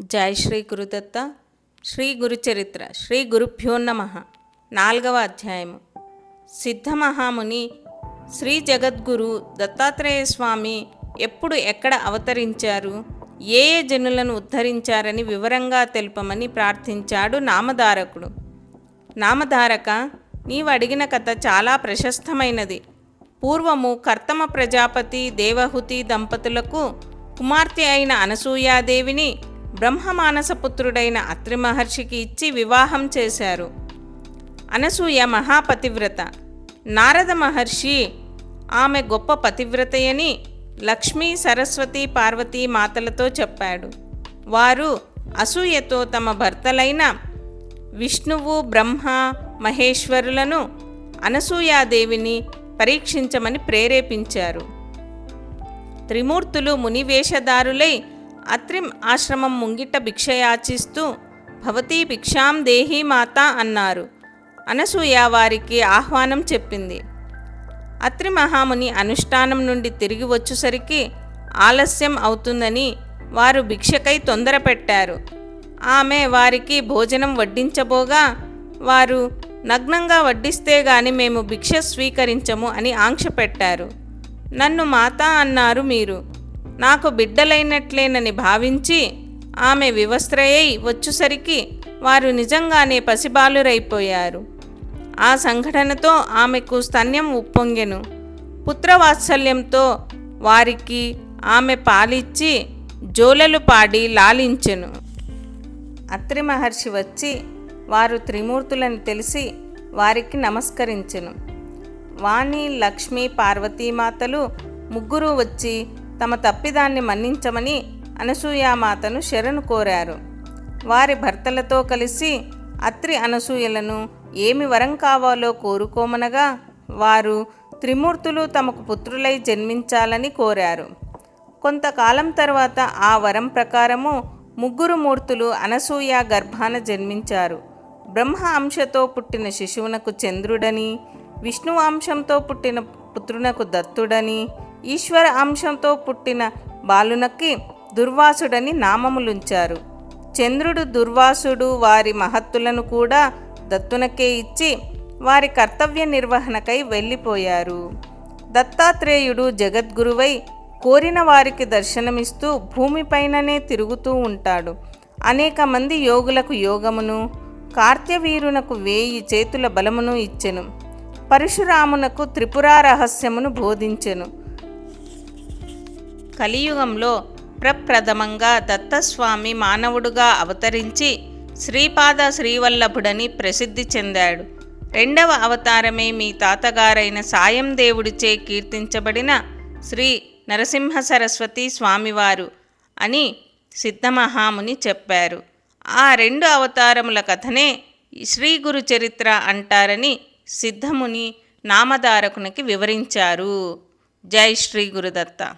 జై శ్రీ గురుదత్త శ్రీ గురుచరిత్ర శ్రీ గురుభ్యోన్నమ నాలుగవ అధ్యాయము. సిద్ధమహాముని శ్రీ జగద్గురు దత్తాత్రేయ స్వామి ఎప్పుడు ఎక్కడ అవతరించారు? ఏ ఏ జనులను ఉద్ధరించారని వివరంగా తెలుపమని ప్రార్థించాడు నామధారకుడు. నామధారక నీవు అడిగిన కథ చాలా ప్రశస్తమైనది. పూర్వము కర్తమ ప్రజాపతి దేవహుతి దంపతులకు కుమార్తె అయిన అనసూయాదేవిని బ్రహ్మమానసపుత్రుడైన అత్రి మహర్షికి ఇచ్చి వివాహం చేశారు. అనసూయ మహాపతివ్రత. నారద మహర్షి ఆమె గొప్ప పతివ్రతయని లక్ష్మీ సరస్వతి పార్వతీ మాతలతో చెప్పాడు. వారు అసూయతో తమ భర్తలైన విష్ణువు బ్రహ్మ మహేశ్వరులను అనసూయాదేవిని పరీక్షించమని ప్రేరేపించారు. త్రిమూర్తులు మునివేషధారులై అత్రి ఆశ్రమం ముంగిట భిక్షయాచిస్తూ భవతీ భిక్షాం దేహీ మాత అన్నారు. అనసూయ వారికి ఆహ్వానం చెప్పింది. అత్రి మహాముని అనుష్ఠానం నుండి తిరిగి వచ్చేసరికి ఆలస్యం అవుతుందని వారు భిక్షకై తొందర పెట్టారు ఆమె వారికి భోజనం వడ్డించబోగా వారు నగ్నంగా వడ్డిస్తే గాని మేము భిక్ష స్వీకరించము అని ఆంక్ష పెట్టారు నన్ను మాత అన్నారు మీరు. నాకు బిడ్డలైనట్లేనని భావించి ఆమె వివస్త్రయై వచ్చుసరికి వారు నిజంగానే పసిబాలురైపోయారు. ఆ సంఘటనతో ఆమెకు స్తన్యం ఉప్పొంగెను. పుత్రవాత్సల్యంతో వారికి ఆమె పాలిచ్చి జోలలు పాడి లాలించెను. అత్రి మహర్షి వచ్చి వారు త్రిమూర్తులను తెలిసి వారికి నమస్కరించెను. వాణి లక్ష్మి పార్వతీమాతలు ముగ్గురు వచ్చి తమ తప్పిదాన్ని మన్నించమని అనసూయామాతను శరణు కోరారు. వారి భర్తలతో కలిసి అత్రి అనసూయలను ఏమి వరం కావాలో కోరుకోమనగా వారు త్రిమూర్తులు తమకు పుత్రులై జన్మించాలని కోరారు. కొంతకాలం తర్వాత ఆ వరం ప్రకారము ముగ్గురు మూర్తులు అనసూయ గర్భాన జన్మించారు. బ్రహ్మ అంశతో పుట్టిన శిశువునకు చంద్రుడని విష్ణు అంశంతో పుట్టిన పుత్రునకు దత్తుడని ఈశ్వర అంశంతో పుట్టిన బాలునకి దుర్వాసుడని నామములుంచారు. చంద్రుడు దుర్వాసుడు వారి మహత్తులను కూడా దత్తునకే ఇచ్చి వారి కర్తవ్య నిర్వహణకై వెళ్ళిపోయారు. దత్తాత్రేయుడు జగద్గురువై కోరిన వారికి దర్శనమిస్తూ భూమిపైననే తిరుగుతూ ఉంటాడు. అనేక మంది యోగులకు యోగమును కార్త్యవీరునకు వేయి చేతుల బలమును ఇచ్చెను. పరశురామునకు త్రిపురా రహస్యమును బోధించెను. కలియుగంలో ప్రప్రథమంగా దత్తస్వామి మానవుడుగా అవతరించి శ్రీపాద శ్రీవల్లభుడని ప్రసిద్ధి చెందాడు. రెండవ అవతారమే మీ తాతగారైన సాయం దేవుడిచే కీర్తించబడిన శ్రీ నరసింహ సరస్వతి స్వామివారు అని సిద్ధమహాముని చెప్పారు. ఆ రెండు అవతారముల కథనే శ్రీ గురు చరిత్ర అంటారని సిద్ధముని నామధారకునికి వివరించారు. జై శ్రీ గురుదత్త.